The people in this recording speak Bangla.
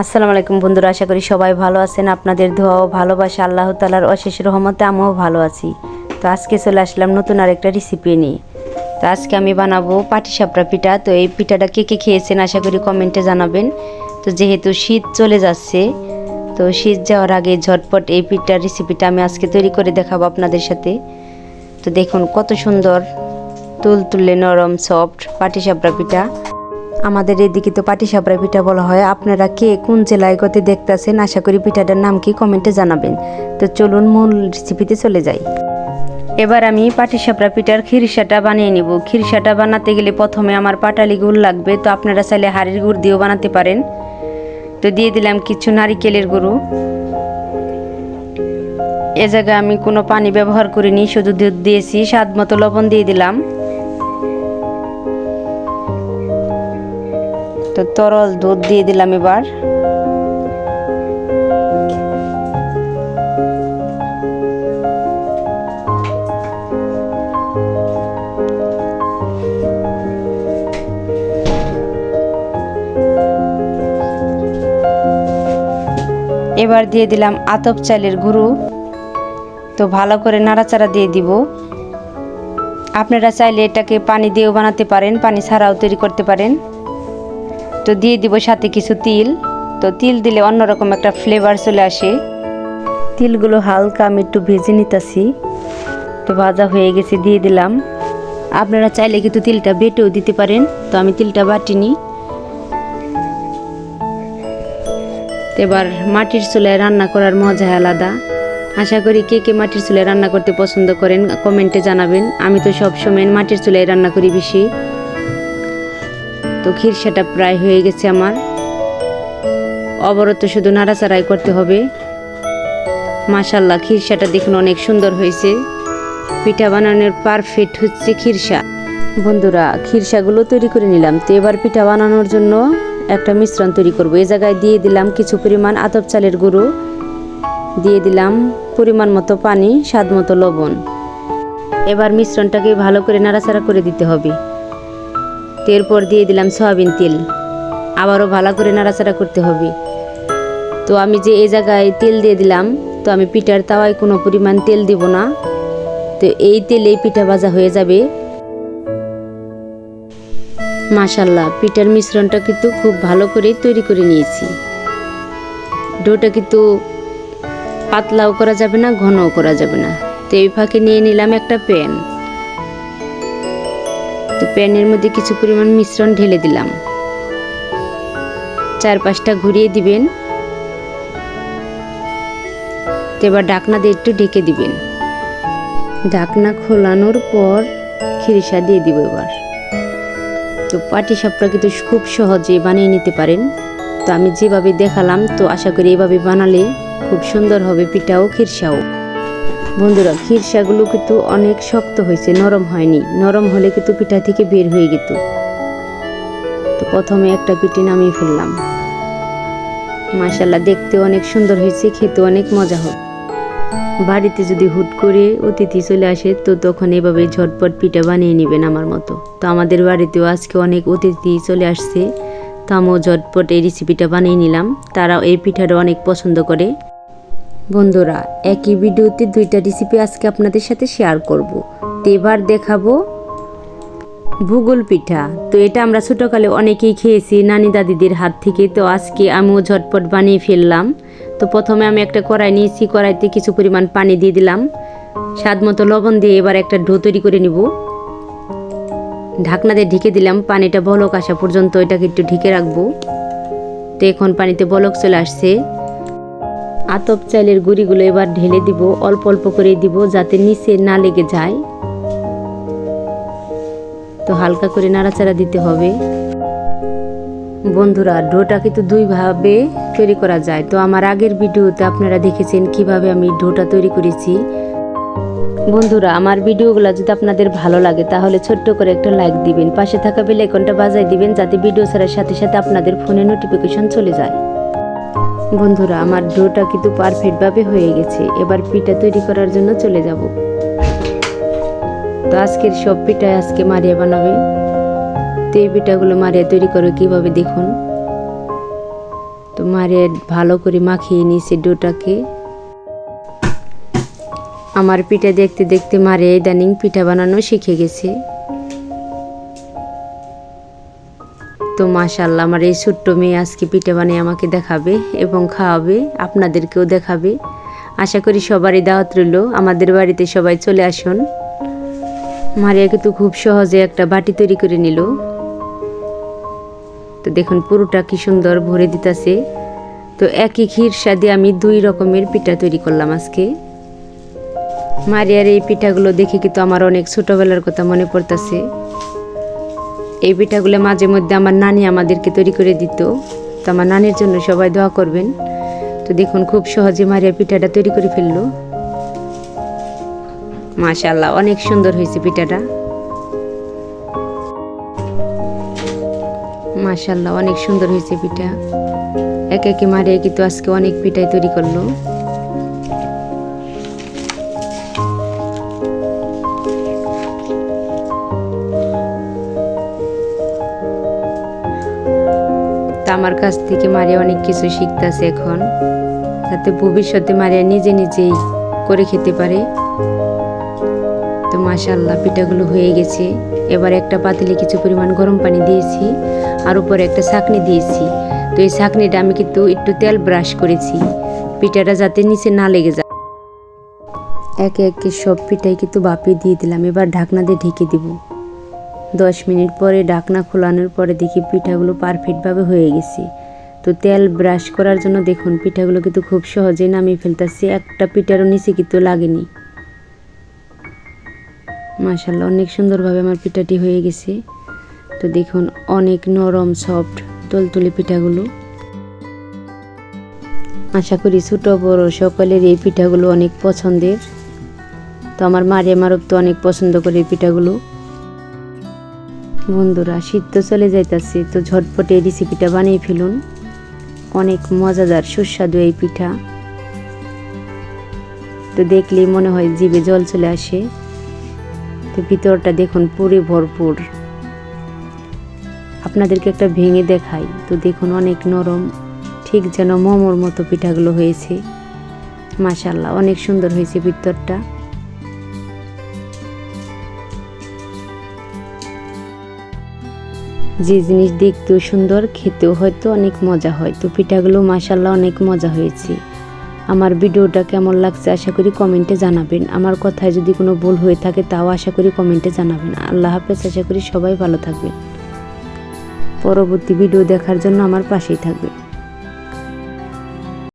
আসসালামু আলাইকুম বন্ধুরা, আশা করি সবাই ভালো আছেন। আপনাদের দোয়া ও ভালোবাসা আল্লাহ তালার অশেষ রহমতে আমিও ভালো আছি। তো আজকে চলে আসলাম নতুন আরেকটা রেসিপি নিয়ে। তো আজকে আমি বানাবো পাটিসাপড়া পিঠা। তো এই পিঠাটা কে কে খেয়েছেন আশা করি কমেন্টে জানাবেন। তো যেহেতু শীত চলে যাচ্ছে, তো শীত যাওয়ার আগে ঝটপট এই পিঠার রেসিপিটা আমি আজকে তৈরি করে দেখাবো আপনাদের সাথে। তো দেখুন কত সুন্দর, তুল তুলে নরম সফট পাটিসাপড়া পিঠা। আমাদের এদিকে তো পাটিসাপড়া পিঠা বলা হয়। আপনারা কে কোন জেলায় গতে দেখতেছেন? আশা করি পিঠাটার নাম কি কমেন্টে জানাবেন। তো চলুন মূল রেসিপিতে চলে যাই। এবার আমি পাটিসাপড়া পিঠার খিরসাটা বানিয়ে নিব। খিরসাটা বানাতে গেলে প্রথমে আমার পাটালি গুড় লাগবে। তো আপনারা চাইলে হাড়ির গুড় দিয়েও বানাতে পারেন। তো দিয়ে দিলাম কিছু নারিকেলের গুঁড়ো। এ জায়গায় আমি কোনো পানি ব্যবহার করিনি, শুধু দুধ দিয়েছি, স্বাদ মতো লবণ দিয়ে দিলাম। তো তরল দুধ দিয়ে দিলাম এবার। এবার দিয়ে দিলাম আতপ চালের গুঁড়ো। তো ভালো করে নাড়াচাড়া দিয়ে দিব। আপনারা চাইলে এটাকে পানি দিয়েও বানাতে পারেন, পানি ছাড়াও তৈরি করতে পারেন। তো দিয়ে দিব সাথে কিছু তিল। তো তিল দিলে অন্যরকম একটা ফ্লেভার চলে আসে। তিলগুলো হালকা আমি একটু ভেজে নিতেছি। তো ভাজা হয়ে গেছে, দিয়ে দিলাম। আপনারা চাইলে কিন্তু তিলটা বেটেও দিতে পারেন। তো আমি তিলটা বাটিনি। এবার মাটির চুলায় রান্না করার মজা আলাদা। আশা করি কে কে মাটির চুলায় রান্না করতে পছন্দ করেন, কমেন্টে জানাবেন। আমি তো সব সময় মাটির চুলায় রান্না করি বেশি। তো খিরসাটা প্রায় হয়ে গেছে আমার। অবরত শুধু নাড়াচাড়াই করতে হবে। মাশাল্লাহ খিরসাটা দেখুন অনেক সুন্দর হয়েছে। পিঠা বানানোর পারফেক্ট হচ্ছে খিরসা বন্ধুরা খিরসাগুলো তৈরি করে নিলাম। তো এবার পিঠা বানানোর জন্য একটা মিশ্রণ তৈরি করব। এই জায়গায় দিয়ে দিলাম কিছু পরিমাণ আতপ চালের গুঁড়ো। দিয়ে দিলাম পরিমাণ মতো পানি, স্বাদ মতো লবণ। এবার মিশ্রণটাকে ভালো করে নাড়াচাড়া করে দিতে হবে। এরপর দিয়ে দিলাম সয়াবিন তেল। আবারও ভালো করে নাড়াচাড়া করতে হবে। তো আমি যে এই জায়গায় তেল দিয়ে দিলাম, তো আমি পিঠার তাওয়ায় কোনো পরিমাণ তেল দিব না। তো এই তেলেই পিঠা ভাজা হয়ে যাবে। মাশাল্লাহ পিঠার মিশ্রণটা কিন্তু খুব ভালো করে তৈরি করে নিয়েছি। ডোটা কিন্তু পাতলাও করা যাবে না, ঘনও করা যাবে না। তো এই ফাঁকে নিয়ে নিলাম একটা প্যান। তো প্যানের মধ্যে কিছু পরিমাণ মিশ্রণ ঢেলে দিলাম। চার পাঁচটা ঘুরিয়ে দিবেন। তো এবার ঢাকনা দিয়ে একটু ঢেকে দিবেন। ঢাকনা খোলানোর পর খিরিসা দিয়ে দিব এবার। তো পাটি সাপটা কিন্তু খুব সহজে বানিয়ে নিতে পারেন। তো আমি যেভাবে দেখালাম, তো আশা করি এভাবে বানালে খুব সুন্দর হবে পিঠাও, খিরসাও। বন্ধুরা খিরসাগুলো কিন্তু অনেক শক্ত হয়েছে, নরম হয়নি। নরম হলে কিন্তু পিঠা থেকে বের হয়ে যেত তো প্রথমে একটা পিঠে নামিয়ে ফেললাম। মাসাল্লাহ দেখতে অনেক সুন্দর হয়েছে, খেতে অনেক মজা হবে। বাড়িতে যদি হুট করে অতিথি চলে আসে, তো তখন এভাবে ঝটপট পিঠা বানিয়ে নেবেন আমার মতো। তো আমাদের বাড়িতেও আজকে অনেক অতিথি চলে আসছে। তো আমিও ঝটপট এই রেসিপিটা বানিয়ে নিলাম। তারাও এই পিঠাটা অনেক পছন্দ করে। বন্ধুরা, একই ভিডিওতে দুইটা রেসিপি আজকে আপনাদের সাথে শেয়ার করব। তো এবার দেখাবো ভূগোল পিঠা। তো এটা আমরা ছোটোকালে অনেকেই খেয়েছি নানি দাদিদের হাত থেকে। তো আজকে আমিও ঝটপট বানিয়ে ফেললাম। তো প্রথমে আমি একটা কড়াই নিয়েছি, কড়াইতে কিছু পরিমাণ পানি দিয়ে দিলাম। স্বাদ মতো লবণ দিয়ে এবার একটা ঢো তৈরি করে নিব। ঢাকনা দিয়ে ঢেকে দিলাম, পানিটা বলক আসা পর্যন্ত এটাকে একটু ঢেকে রাখব। তো এখন পানিতে বলক চলে আসছে। আতপ চাইলের গুঁড়িগুলো এবার ঢেলে দিব, অল্প অল্প করে দিব যাতে নিচে না লেগে যায়। তো হালকা করে নাড়াচাড়া দিতে হবে। বন্ধুরা, ডোটা কিন্তু দুইভাবে তৈরি করা যায়। তো আমার আগের ভিডিওতে আপনারা দেখেছেন কীভাবে আমি ডোটা তৈরি করেছি। বন্ধুরা, আমার ভিডিওগুলো যদি আপনাদের ভালো লাগে, তাহলে ছোট্ট করে একটা লাইক দিবেন। পাশে থাকা বেল আইকনটা বাজাই দিবেন, যাতে ভিডিও ছাড়ার সাথে সাথে আপনাদের ফোনে নোটিফিকেশন চলে যায়। বন্ধুরা, আমার ডোটা কিন্তু পারফেক্টভাবে হয়ে গেছে। এবার পিঠা তৈরি করার জন্য চলে যাব। তো আজকের সব পিঠায় আজকে মারিয়া বানাবে। তো এই পিঠাগুলো মারিয়া তৈরি করে কীভাবে দেখুন। তো মারিয়া ভালো করে মাখিয়ে নিয়েছে ডোটাকে। আমার পিঠা দেখতে দেখতে মারে ইদানিং পিঠা বানানো শিখে গেছে। তো মাশাল্লাহ আমার এই ছোট্ট মেয়ে আজকে পিঠে বানিয়ে আমাকে দেখাবে এবং খাওয়াবে, আপনাদেরকেও দেখাবে। আশা করি সবারই দাওয়াত রইল। আমাদের বাড়িতে সবাই চলে আসুন। মারিয়া কিন্তু খুব সহজে একটা বাটি তৈরি করে নিল। তো দেখুন পুরোটা কি সুন্দর ভরে দিতেছে। তো একই ক্ষীর সাথে আমি দুই রকমের পিঠা তৈরি করলাম আজকে। মারিয়ার এই পিঠাগুলো দেখে কিন্তু আমার অনেক ছোটবেলার কথা মনে পড়তেছে। এই পিঠাগুলো মাঝে মধ্যে আমার নানি আমাদেরকে তৈরি করে দিত। তো আমার নানির জন্য সবাই দোয়া করবেন। তো দেখুন, খুব সহজে মারিয়া পিঠাটা তৈরি করে ফেলল। মাশাল্লাহ অনেক সুন্দর হয়েছে পিঠাটা। মাশাল্লাহ অনেক সুন্দর হয়েছে পিঠা। একে একে মারিয়া কিন্তু আজকে অনেক পিঠাই তৈরি করল। আমার কাছ থেকে মারিয়া অনেক কিছু শিখতেছে এখন। যাতে ভবিষ্যতে মারিয়া নিজে নিজেই করে খেতে পারে। তো মাশাল্লাহ পিঠাগুলো হয়ে গেছে। এবার একটা পাতিলে কিছু পরিমাণ গরম পানি দিয়েছি আর উপরে একটা ছাকনি দিয়েছি। তো এই ছাকনিটা আমি কিন্তু একটু তেল ব্রাশ করেছি। পিঠাটা যাতে নিচে না লেগে যায়। একে একে সব পিঠাই কিন্তু বাপিয়ে দিয়ে দিলাম। এবার ঢাকনা দিয়ে ঢেকে দিব। দশ মিনিট পরে ঢাকনা খোলানোর পরে দেখি পিঠাগুলো পারফেক্টভাবে হয়ে গেছে। তো তেল ব্রাশ করার জন্য দেখুন, পিঠাগুলো কিন্তু খুব সহজেই নামিয়ে ফেলতেছি। একটা পিঠারও নিচে কিন্তু লাগেনি। মাশাল্লাহ অনেক সুন্দরভাবে আমার পিঠাটি হয়ে গেছে। তো দেখুন, অনেক নরম সফট তলতুলে পিঠাগুলো। আশা করি ছোট, বড় সকলের এই পিঠাগুলো অনেক পছন্দের। তো আমার মারিয়া মারব তো অনেক পছন্দ করে এই পিঠাগুলো। বন্ধুরা, শীত তো চলে যাইতাছে, তো ঝটপটে এই রেসিপিটা বানিয়ে ফেলুন। অনেক মজাদার, সুস্বাদু এই পিঠা। তো দেখলেই মনে হয় জিভে জল চলে আসে। তো ভিতরটা দেখুন পুরে ভরপুর। আপনাদেরকে একটা ভেঙে দেখাই। তো দেখুন অনেক নরম, ঠিক যেন মোমোর মতো পিঠাগুলো হয়েছে। মাশাল্লাহ অনেক সুন্দর হয়েছে ভিতরটা। যে জিনিস দেখতেও সুন্দর, খেতেও হয়তো অনেক মজা হয়। তো পিঠাগুলো মাসাল্লাহ অনেক মজা হয়েছে। আমার ভিডিওটা কেমন লাগছে আশা করি কমেন্টে জানাবেন। আমার কথায় যদি কোনো ভুল হয়ে থাকে তাও আশা করি কমেন্টে জানাবেন। আল্লাহ হাফেজ, আশা করি সবাই ভালো থাকবেন। পরবর্তী ভিডিও দেখার জন্য আমার পাশেই থাকবে